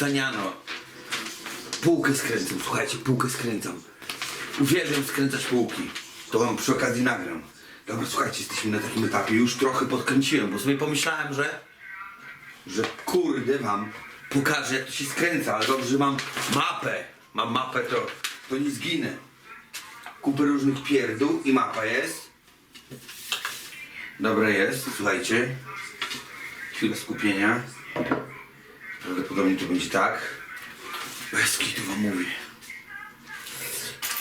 Skręcaniano. Półkę skręcam, słuchajcie, półkę skręcam. Uwielbiam skręcać półki. To wam przy okazji nagram. Dobra, słuchajcie, jesteśmy na takim etapie. Już trochę podkręciłem, bo sobie pomyślałem, że że kurde wam pokażę jak to się skręca, ale dobrze, że mam mapę. Mam mapę, to, to nie zginę. Kupę różnych pierdół i mapa jest. Dobra jest, słuchajcie. Chwilę skupienia. Prawdopodobnie to będzie tak. Bez kitu wam mówię.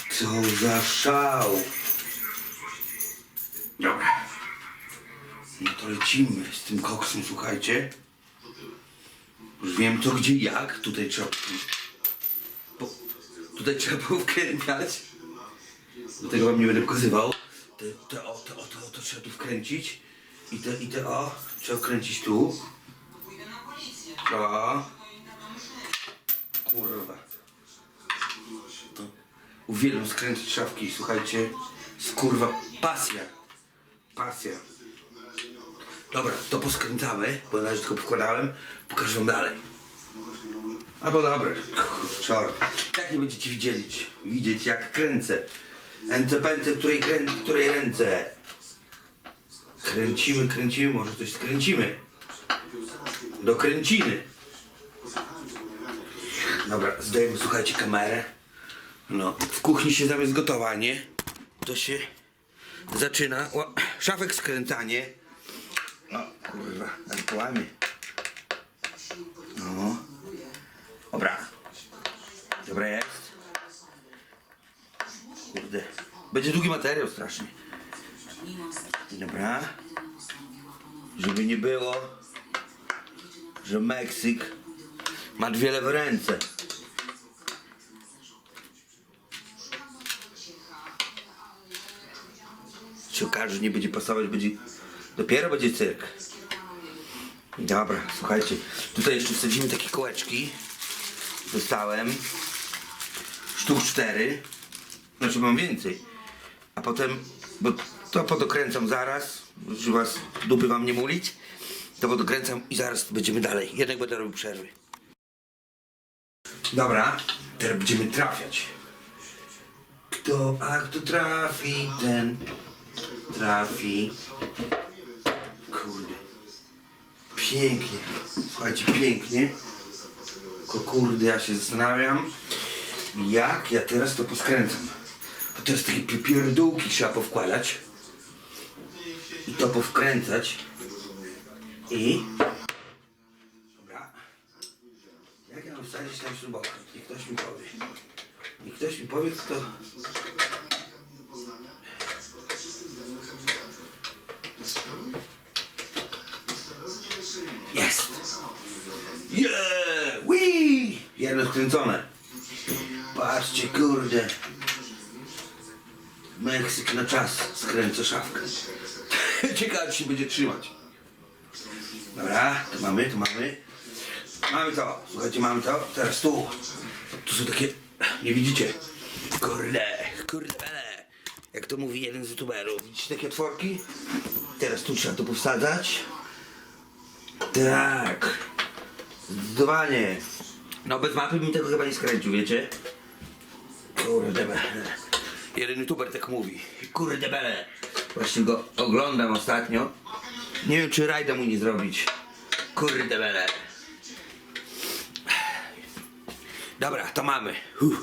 Co za szał. Dobra. No to lecimy z tym koksem, słuchajcie. Już wiem co, gdzie, jak. Tutaj trzeba... Po, tutaj trzeba powkręcać. Do tego wam nie będę pokazywał. Te, te o, te o, o, to trzeba tu wkręcić. I te, i te o, trzeba wkręcić tu. O. Kurwa. To. Uwielbiam skręcić szafki, słuchajcie. Skurwa, pasja. Pasja. Dobra, to poskręcamy, bo na razie tylko wkładałem. Pokażę wam dalej. Albo dobra, czort. Jak nie będziecie widzieć, widzieć jak kręcę. Ręce pędzę, której, krę, której ręce. Kręcimy, kręcimy, może coś skręcimy. Do kręciny. Dobra, zdajemy, słuchajcie, kamerę. No, w kuchni się zamiast gotowanie, to się zaczyna. O, szafek skręcanie. No, kurwa, tak połamie. No. Dobra. Dobra jest. Kurde. Będzie długi materiał strasznie. Dobra. Żeby nie było, że Meksyk ma dwie lewe ręce. się okaże, że nie będzie pasować, będzie dopiero będzie cyrk. Dobra, słuchajcie, tutaj jeszcze wsadzimy takie kołeczki. Dostałem sztuk cztery, znaczy mam więcej. A potem, bo to podokręcam zaraz, żeby was dupy wam nie mulić. To podokręcam i zaraz będziemy dalej. Jednak będę robił przerwy. Dobra, teraz będziemy trafiać. Kto, a kto trafi, ten trafi. Kurde. Pięknie. Słuchajcie, pięknie. Tylko kurde, ja się zastanawiam, jak ja teraz to poskręcam. Bo teraz takie pi- pierdółki trzeba powkładać. I to powkręcać. I... Dobra. Jak ja mam wsadzić tam śrubokręt? Niech ktoś mi powie. Niech ktoś mi powie, kto... Jest! Yeah! Wii! Jedno skręcone. Patrzcie, kurde. Meksyk na czas skręca szafkę. Ciekawe, czy się będzie trzymać. Dobra, to mamy, to mamy. Mamy to, słuchajcie, mamy to. Teraz tu. Tu są takie, nie widzicie? Kurde, kurde. Jak to mówi jeden z youtuberów. Widzicie takie otworki? Teraz tu trzeba to powsadzać. Tak. Zdecydowanie. No bez mapy bym tego chyba nie skręcił, wiecie? Kurde bele. Jeden youtuber tak mówi. Kurde bele. Właśnie go oglądam ostatnio. Nie wiem czy rajda mu nie zrobić. Kurde bele. Dobra, to mamy. Uff.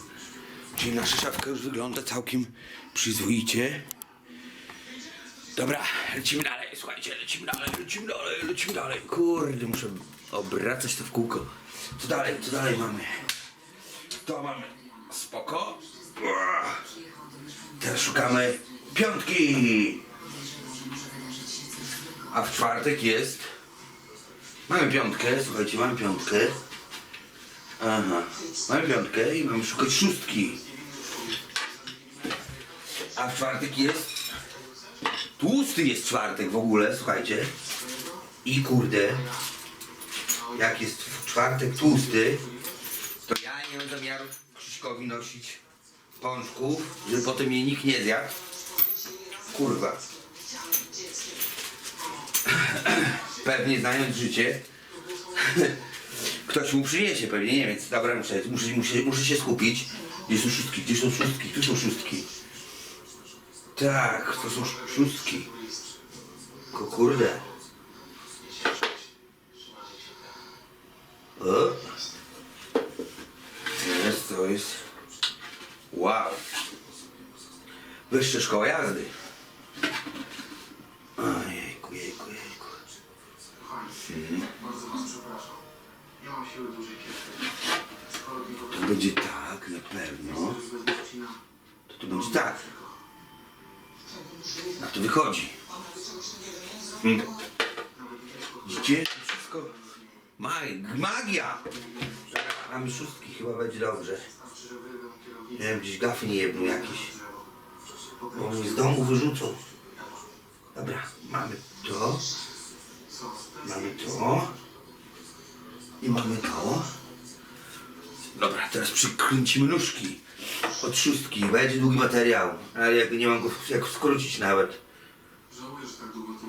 Czyli nasza szafka już wygląda całkiem przyzwoicie. Dobra, lecimy dalej, słuchajcie, lecimy dalej, lecimy dalej, lecimy dalej. Kurde, muszę obracać to w kółko. Co dalej, co dalej mamy? To mamy spoko. Teraz szukamy piątki. A w czwartek jest... Mamy piątkę, słuchajcie, mamy piątkę. Aha, mamy piątkę i mamy szukać szóstki. A w czwartek jest Tłusty jest czwartek w ogóle, słuchajcie. I kurde, jak jest w czwartek tłusty, to ja nie mam zamiaru Krzyśkowi nosić pączków, żeby potem jej nikt nie zjadł. Kurwa. Pewnie znając życie, Ktoś mu przyniesie pewnie, nie wiem, dobra, muszę, muszę, muszę, muszę się skupić. Gdzie są szóstki, gdzie są szóstki, tu są szóstki. Tak, to są sz- szóstki. Ko kurde. O. Jest, to jest. Wow. Wyższa szkoła jazdy. Jejku. Bardzo was przepraszam. Nie mam siły dłużej nie To będzie tak, na pewno. To to będzie tak. A to wychodzi. Hmm. Widzicie? To wszystko mag magia. Mamy szóstki, chyba będzie dobrze. wiem, gdzieś gafy nie jedną jakieś. Bo mnie z domu wyrzucą. Dobra, mamy to. Mamy to. I mamy to. Dobra, teraz przykręcimy nóżki od szóstki. Będzie długi materiał, ale jakby nie mam go jak skrócić nawet.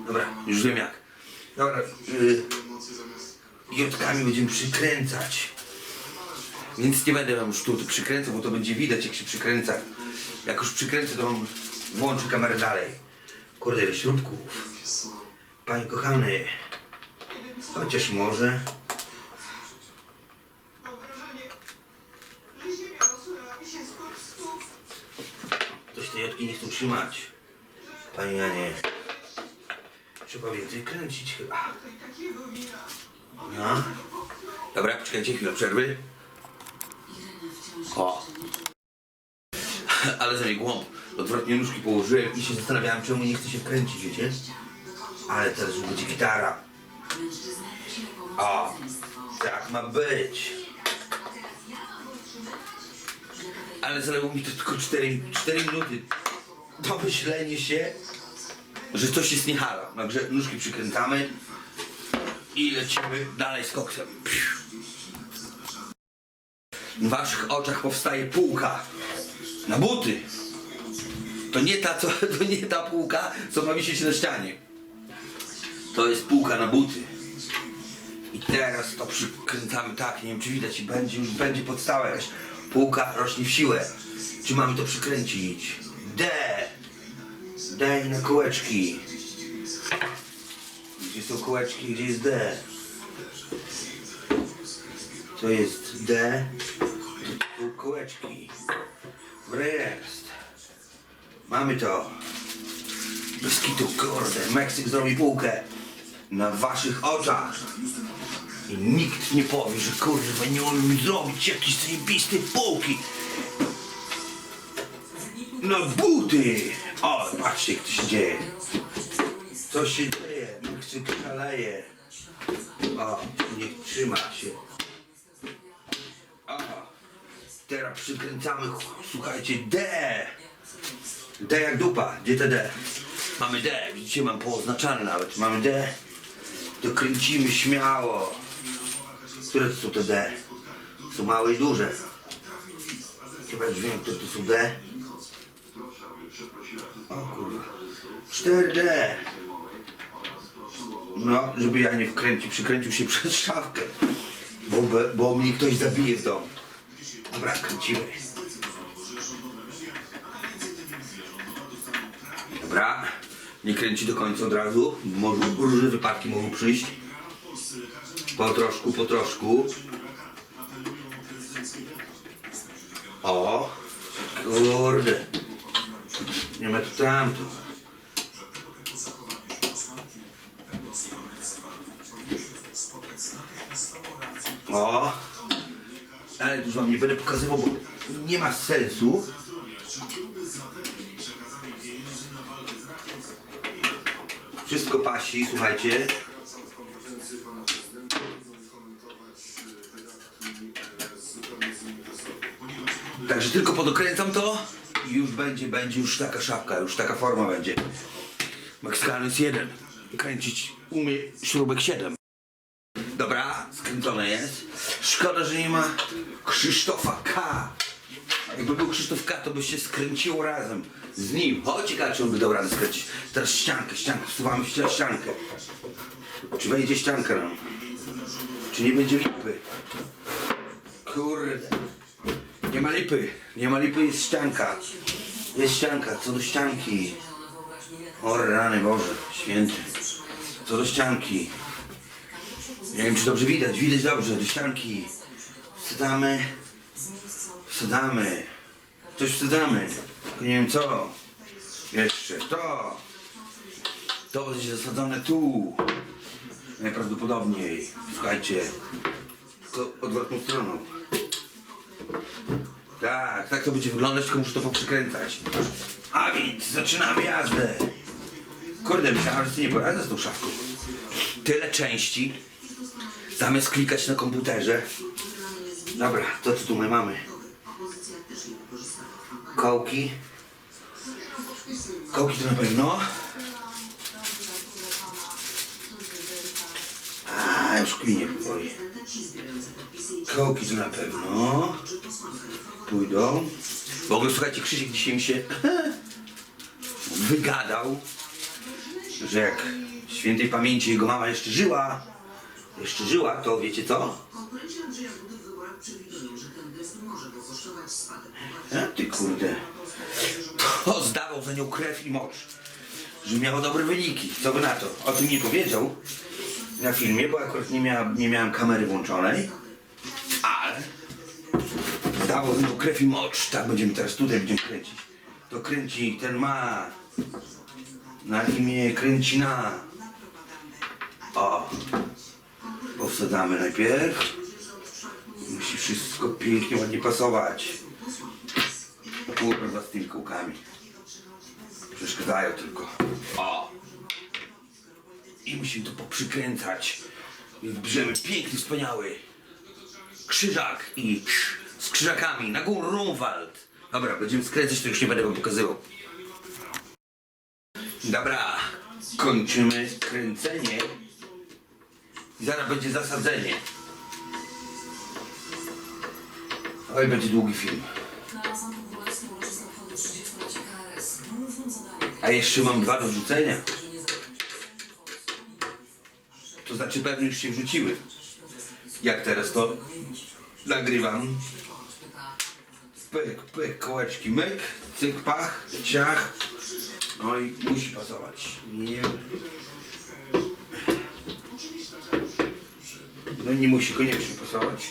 Dobra, już wiem jak. Dobra, y, zamiast... jotkami będziemy przykręcać. Więc nie będę wam już tu przykręcał, bo to będzie widać jak się przykręca. Jak już przykręcę, to wam włączę kamerę dalej. Kurde, ile śrubków. Panie kochany, chociaż może. Ktoś tej jotki nie chce trzymać. Panie Janie, trzeba więcej kręcić chyba. No. Dobra, poczekajcie chwilę przerwy. O. Ale za mnie głąb. Odwrotnie nóżki położyłem i się zastanawiałem, czemu nie chce się kręcić, wiecie? Ale teraz już będzie gitara. O, tak ma być. Ale zajęło mi to tylko 4, 4 minuty. To myślenie się, że coś jest nie halo. Także nóżki przykręcamy i lecimy dalej z koksem. W waszych oczach powstaje półka na buty. To nie ta, to nie ta półka, co ma wisieć na ścianie. To jest półka na buty. I teraz to przykręcamy tak, nie wiem czy widać, i będzie już będzie podstawa jakaś. Półka rośnie w siłę. Czy mamy to przykręcić? D! Daj na kołeczki. Gdzie są kołeczki, gdzie jest D? To jest D. To są kołeczki. Dobra jest. Mamy to. Bez kitu, kurde. Meksyk zrobi półkę. Na waszych oczach. I nikt nie powie, że kurwa nie umiem zrobić jakiejś zajebistej półki. No buty! O, patrzcie jak to się dzieje. Co się dzieje? Meksyk szaleje. O, niech trzyma się. O, teraz przykręcamy, słuchajcie, D. D jak dupa. Gdzie te D? Mamy D, widzicie, mam pooznaczane nawet. Mamy D. To kręcimy śmiało. Które to są te D? Są małe i duże. Chyba już wiem, które to są D. O kurwa. 4D. No, żeby ja nie wkręcił, przykręcił się przez szafkę. Bo, bo mnie ktoś zabije w domu. Dobra, kręcimy. Dobra. Nie kręci do końca od razu. Może różne wypadki mogą przyjść. Po troszku, po troszku. O! Kurde. Nie ma tu tamtu. O! Ale już wam nie będę pokazywał, bo nie ma sensu. Wszystko pasi, słuchajcie. Także tylko podokręcam to i już będzie, będzie już taka szafka, już taka forma będzie. Meksykanus 1. Kręcić umie śrubek 7. Dobra, skręcone jest. Szkoda, że nie ma Krzysztofa K. Jakby był Krzysztof K, to by się skręciło razem z nim. Ciekawe, czy on by dał radę skręcić. Teraz ściankę, ściankę, wsuwamy ści- ściankę. Czy wejdzie ścianka nam? Czy nie będzie lipy? Kurde. Nie ma lipy. Nie ma lipy, jest ścianka. Jest ścianka. Co do ścianki. O rany Boże, święty. Co do ścianki. Nie wiem, czy dobrze widać. Widać dobrze. Do ścianki. Wsadzamy. Wsadzamy. Coś. Tylko nie wiem co. Jeszcze to. To będzie zasadzone tu. Najprawdopodobniej. Słuchajcie. Tylko odwrotną stroną. Tak, tak to będzie wyglądać, tylko muszę to poprzykręcać. A więc zaczynamy jazdę. Kurde, myślałem, że sobie nie poradzę z tą szafką. Tyle części. Zamiast klikać na komputerze. Dobra, to co tu my mamy? Kołki. Kołki to na pewno. A, już klinie powoli. Kołki to na pewno. Pójdą. W ogóle słuchajcie, Krzysiek dzisiaj mi się wygadał, że jak świętej pamięci jego mama jeszcze żyła, jeszcze żyła, to wiecie co? A ty kurde. To zdawał za nią krew i mocz. Że miało dobre wyniki. Co by na to? O tym nie powiedział na filmie, bo akurat nie, miała, nie miałem kamery włączonej. Ale zdawał za nią krew i mocz. Tak będziemy teraz tutaj będziemy kręcić. To kręci, ten ma na imię Kręcina. O. Powsadzamy najpierw. Wszystko pięknie, ładnie pasować. Kurwa z tymi kółkami. Przeszkadzają tylko. O! I musimy to poprzykręcać. Bierzemy piękny, wspaniały krzyżak i z krzyżakami na górę Rumwald. Dobra, będziemy skręcać, to już nie będę wam pokazywał. Dobra, kończymy kręcenie. I zaraz będzie zasadzenie. Oj, będzie długi film. Znalazłam to królewskie uroczyste obchody 30-lecia KRS. Głównym zadaniem A jeszcze mam dwa do wrzucenia. To znaczy pewnie już się wrzuciły. Jak teraz to nagrywam. Pyk, pyk, kołeczki, myk, cyk, pach, ciach. No i musi pasować. Nie. No nie musi koniecznie pasować.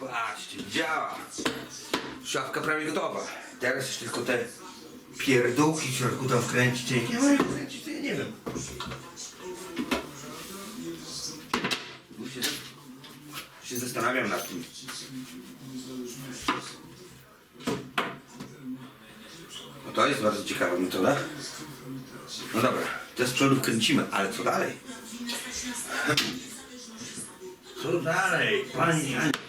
Patrzcie, działa. Szafka prawie gotowa. Teraz jeszcze tylko te pierdółki w środku tam wkręcić. Ja mam wkręcić, to ja nie wiem. Już się, się zastanawiam nad tym. No to jest bardzo ciekawa metoda. No dobra, te z przodu wkręcimy, ale co dalej? Co dalej, pani Aniu?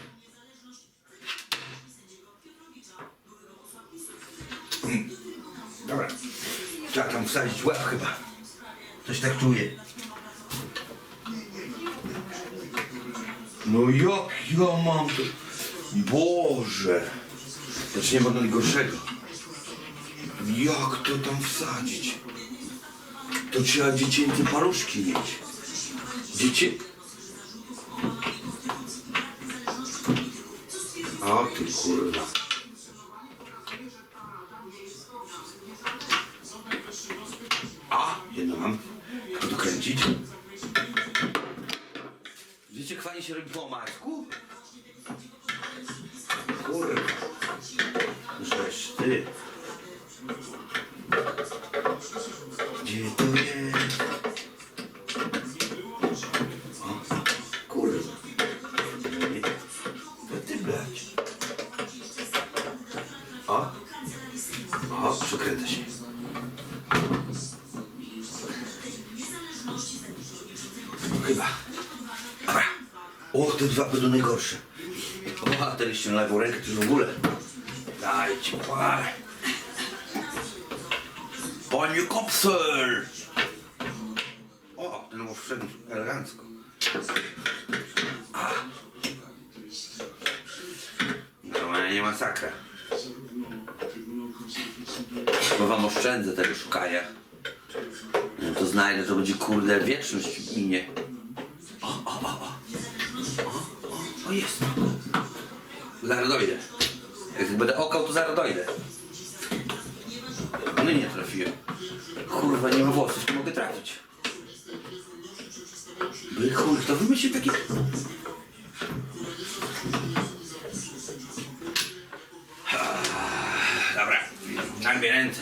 Wsadzić łeb chyba. Coś tak czuję. No jak ja mam to... Boże! Zaczniemy od najgorszego. Jak to tam wsadzić? To trzeba dziecięce paluszki mieć. Dziecię... O ty kurwa. Dwa będą najgorsze. Ten jeszcze na rękę to już w ogóle. Dajcie parę. Panie Kopsel! O, ten mu wszedł elegancko. Normalnie masakra. Bo wam oszczędzę tego szukania. No to znajdę, to będzie kurde wieczność minie. Jest? Zaraz dojdę. Jak będę okał, to zaraz dojdę. No nie trafiłem. Kurwa, nie ma włosów, nie mogę trafić. By chuj, kto wymyślił takie... Dobra, na dwie ręce.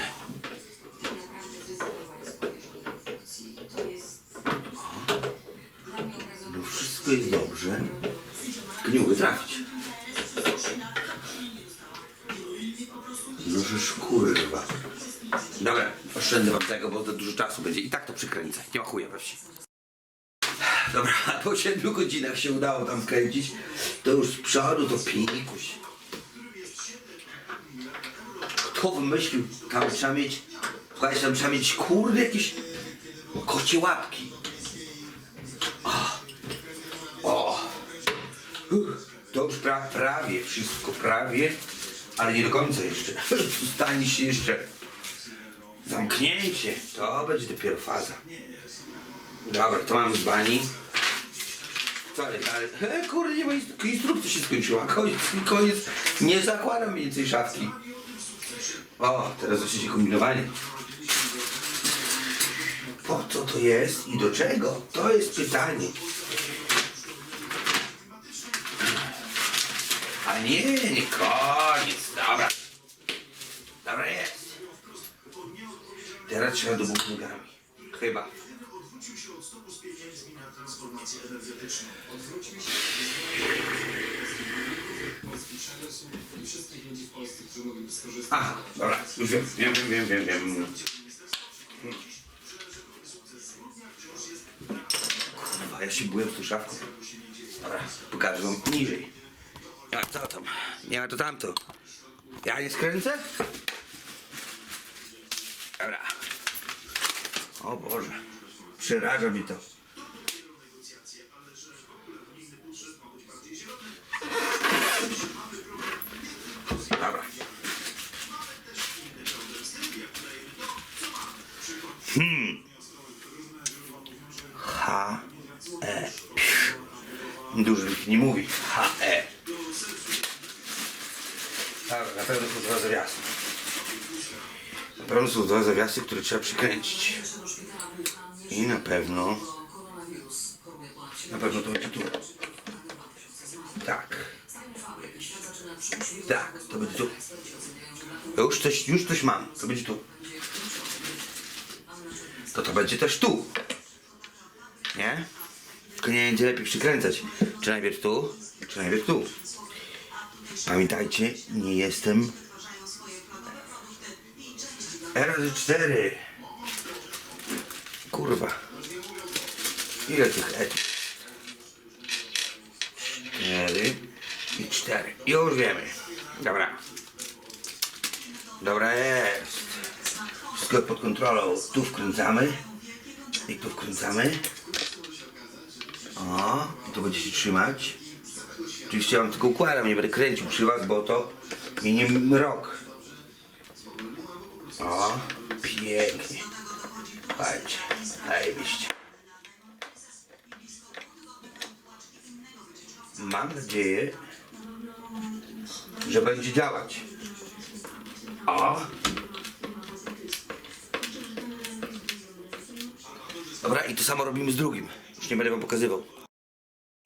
Dobra, oszczędzę wam tego, bo to dużo czasu będzie. I tak to przykręcę. Nie ma chuja we wsi. Dobra, po 7 godzinach się udało tam skręcić. To już z przodu to pikuś. Kto wymyślił? Tam trzeba mieć... Słuchajcie, tam trzeba mieć kurde jakieś kocie łapki. O! Uff, To już pra, prawie wszystko, prawie, ale nie do końca jeszcze. Stanie się jeszcze zamknięcie. To będzie dopiero faza. Dobra, to mamy z bani. Co, ale, e, kurde, nie ma instru- instrukcja się skończyła. Koniec, koniec. Nie zakładam więcej szafki. O, teraz zacznie kombinowanie. Po co to jest i do czego? To jest pytanie. A nie, nie koniec. Dobra Teraz do góry nogami. Chyba. Aha, dobra, już wiem, wiem, wiem, wiem, wiem, wiem. Kurwa, ja się byłem z tą szafką. Dobra, pokażę wam niżej. A co tam? Nie ma to tamto. Ja nie skręcę? Dobra. O Boże, przeraża mnie to. Dobra. Hmm. H. E. Dużo nikt nie mówi. H. E. Tak, na pewno są dwa zawiasy. Na pewno są dwa zawiasy, które trzeba przykręcić. I na pewno, na pewno to będzie tu. Tak. Tak, to będzie tu. Już coś, już coś mam. To będzie tu. To to będzie też tu. Nie? Tylko nie będzie lepiej przykręcać. Czy najpierw tu, czy najpierw tu. Pamiętajcie, nie jestem R4. Kurwa. Ile tych E? Cztery i cztery. Już wiemy. Dobra. Dobra jest. Wszystko pod kontrolą. Tu wkręcamy. I tu wkręcamy. O, i tu będzie się trzymać. Oczywiście ja wam tylko układam, nie będę kręcił przy was, bo to minie rok. O, pięknie. Słuchajcie, zajebiście. Mam nadzieję, że będzie działać. O! Dobra, i to samo robimy z drugim. Już nie będę wam pokazywał.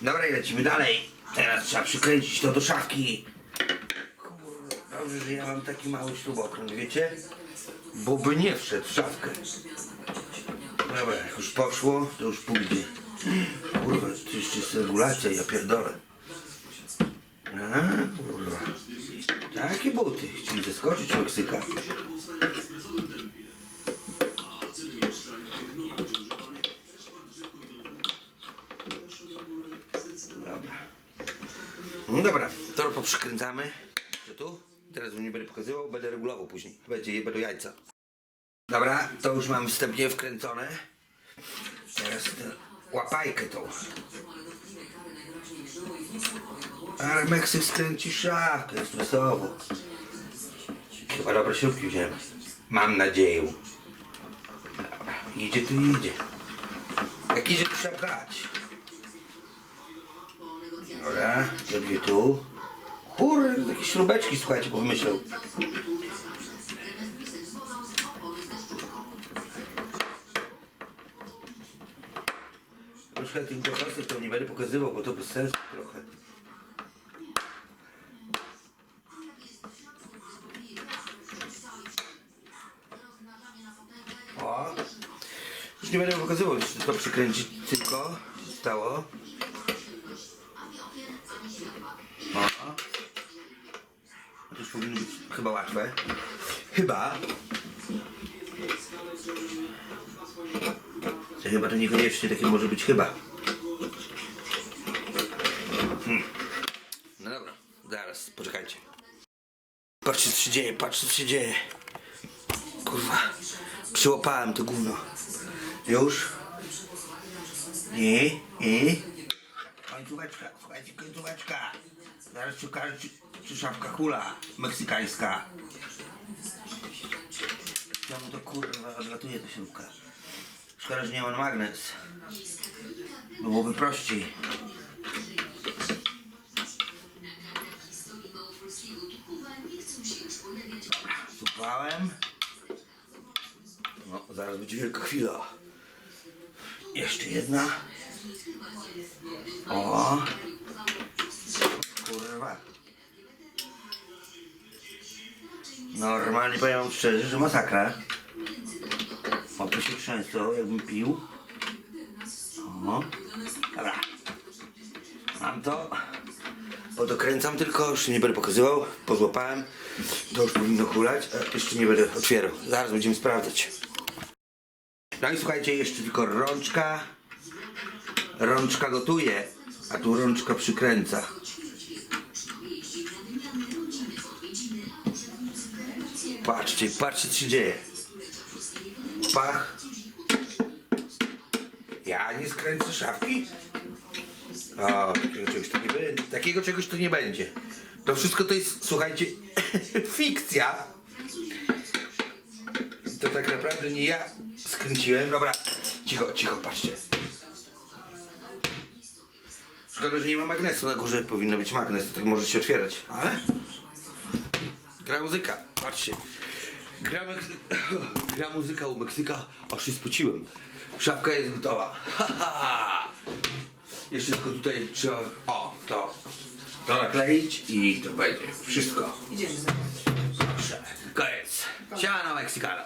Dobra, i lecimy dalej. Teraz trzeba przykręcić to do szafki. Dobrze, że ja mam taki mały śrubokręt, wiecie? Bo by nie wszedł w szafkę. Dobra, jak już poszło, to już pójdzie. Kurwa, to jeszcze jest regulacja, ja pierdolę. A, kurwa. Takie buty. Chcieli zeskoczyć Meksyka. Dobra. No dobra, to poprzykręcamy. Co tu? Teraz nie będę pokazywał, będę regulował później. Będzie będą jajca. Dobra, to już mam wstępnie wkręcone. Teraz łapajkę tą. Ale Meksyk skręci szafkę stresowo. Chyba dobre śrubki wziąłem. Mam nadzieję. Dobra, idzie tu idzie. Jak idzie, trzeba brać. Dobra, te tu. Kurde, takie śrubeczki, słuchajcie, bo wymyślał. To nie będę pokazywał, bo to bez sensu trochę. O! Już nie będę pokazywał, już to przykręcić tylko stało. O. To już powinno być chyba łatwe. Chyba. Chyba to niekoniecznie takie może być chyba. Hmm. No dobra, zaraz, poczekajcie. Patrzcie co się dzieje, patrzcie co się dzieje. Kurwa, przyłapałem to gówno. Już? I, i. Końcóweczka, słuchajcie, końcóweczka. Zaraz ci ukażę, czy, czy szafka kula meksykańska. Czemu to kurwa odlatuje ta śrubka? Szkoda, że nie mam magnes. Byłoby prościej. Supałem. No, zaraz będzie wielka chwila. Jeszcze jedna. O. Kurwa. Normalnie powiem szczerze, że masakra. O, to się trzęsło, jakbym pił. O. Dobra. Mam to. Podokręcam tylko, już nie będę pokazywał. Pozłapałem. To już powinno hulać. Jeszcze nie będę otwierał. Zaraz będziemy sprawdzać. No i słuchajcie, jeszcze tylko rączka. Rączka gotuje, a tu rączka przykręca. Patrzcie, patrzcie co się dzieje. Pach. Ja nie skręcę szafki? O, takiego czegoś tu nie będzie. Takiego czegoś tu nie będzie. To wszystko to jest, słuchajcie, fikcja. To tak naprawdę nie ja skręciłem. Dobra, cicho, cicho, patrzcie. Szkoda, że nie ma magnesu na górze. Powinno być magnes, tak może się otwierać. Ale gra muzyka, patrzcie. Gra, gra muzyka u Meksyka, aż się spociłem. Szafka jest gotowa. Ha, ha. Jeszcze tylko tutaj trzeba, o, to, to nakleić i to będzie wszystko. Idziemy za koniec. Siano Meksykano.